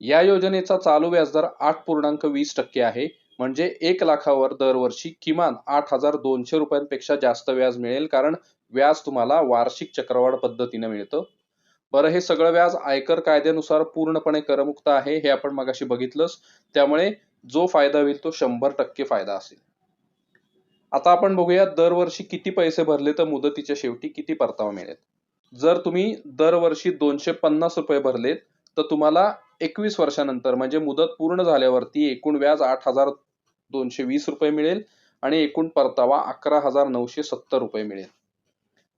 या योजनेचा चालू व्याजदर आठ पूर्णांक वीस टक्के आहे. म्हणजे एक लाखावर दरवर्षी किमान आठ हजार दोनशे रुपयांपेक्षा जास्त व्याज मिळेल कारण व्याज तुम्हाला वार्षिक चक्रवाढ पद्धतीने मिळतं. बरं हे सगळं व्याज आयकर कायद्यानुसार पूर्णपणे करमुक्त आहे हे आपण मगाशी बघितलंच. त्यामुळे जो फायदा होईल तो शंभर टक्के फायदा असेल. आता आपण बघूया दरवर्षी किती पैसे भरले तर मुदतीच्या शेवटी किती परतावा मिळेल. जर तुम्ही दरवर्षी दोनशे पन्नास रुपये भरलेत तर तुम्हाला एकवीस वर्षानंतर म्हणजे मुदत पूर्ण झाल्यावरती एकूण व्याज आठ हजार दोनशे वीस रुपये मिळेल आणि एकूण परतावा अकरा हजार नऊशे सत्तर रुपये मिळेल.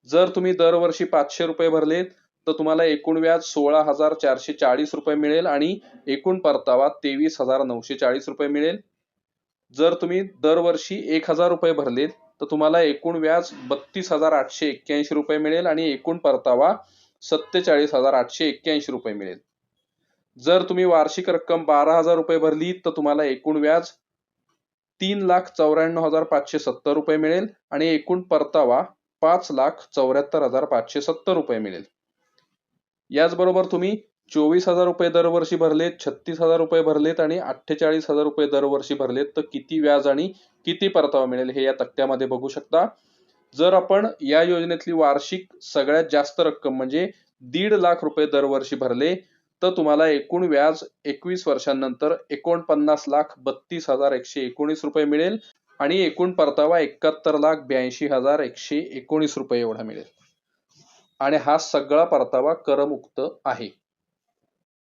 जर तुम्ही दरवर्षी पाचशे रुपये भरलेत तर तुम्हाला एकूण व्याज सोळा हजार चारशे चाळीस रुपये मिळेल आणि एकूण परतावा तेवीस हजार नऊशे चाळीस रुपये मिळेल. जर तुम्ही दरवर्षी एक हजार रुपये भरलेत तर तुम्हाला एकूण व्याज बत्तीस हजार आठशे एक्क्याऐंशी रुपये मिळेल आणि एकूण परतावा सत्तेचाळीस हजार आठशे एक्क्याऐंशी रुपये मिळेल. जर तुम्ही वार्षिक रक्कम बारा हजार रुपये भरली तर तुम्हाला एकूण व्याज तीन लाख चौऱ्याण्णव हजार पाचशे सत्तर रुपये मिळेल आणि एकूण परतावा पाच लाख चौऱ्याहत्तर हजार पाचशे सत्तर रुपये मिळेल. याचबरोबर तुम्ही चोवीस हजार रुपये दरवर्षी भरलेत छत्तीस हजार रुपये भरलेत आणि अठ्ठेचाळीस हजार रुपये दरवर्षी भरलेत तर किती व्याज आणि किती परतावा मिळेल हे या तक्त्यामध्ये बघू शकता. जर आपण या योजनेतली वार्षिक सगळ्यात जास्त रक्कम म्हणजे दीड लाख रुपये दरवर्षी भरले तर तुम्हाला एकूण व्याज एकवीस वर्षांनंतर एकोणपन्नास लाख बत्तीस हजार एकशे एकोणीस रुपये मिळेल आणि एकूण परतावा एकाहत्तर लाख ब्याऐंशी हजार एकशे एकोणीस रुपये एवढा मिळेल. आणि हा सगळा परतावा करमुक्त आहे.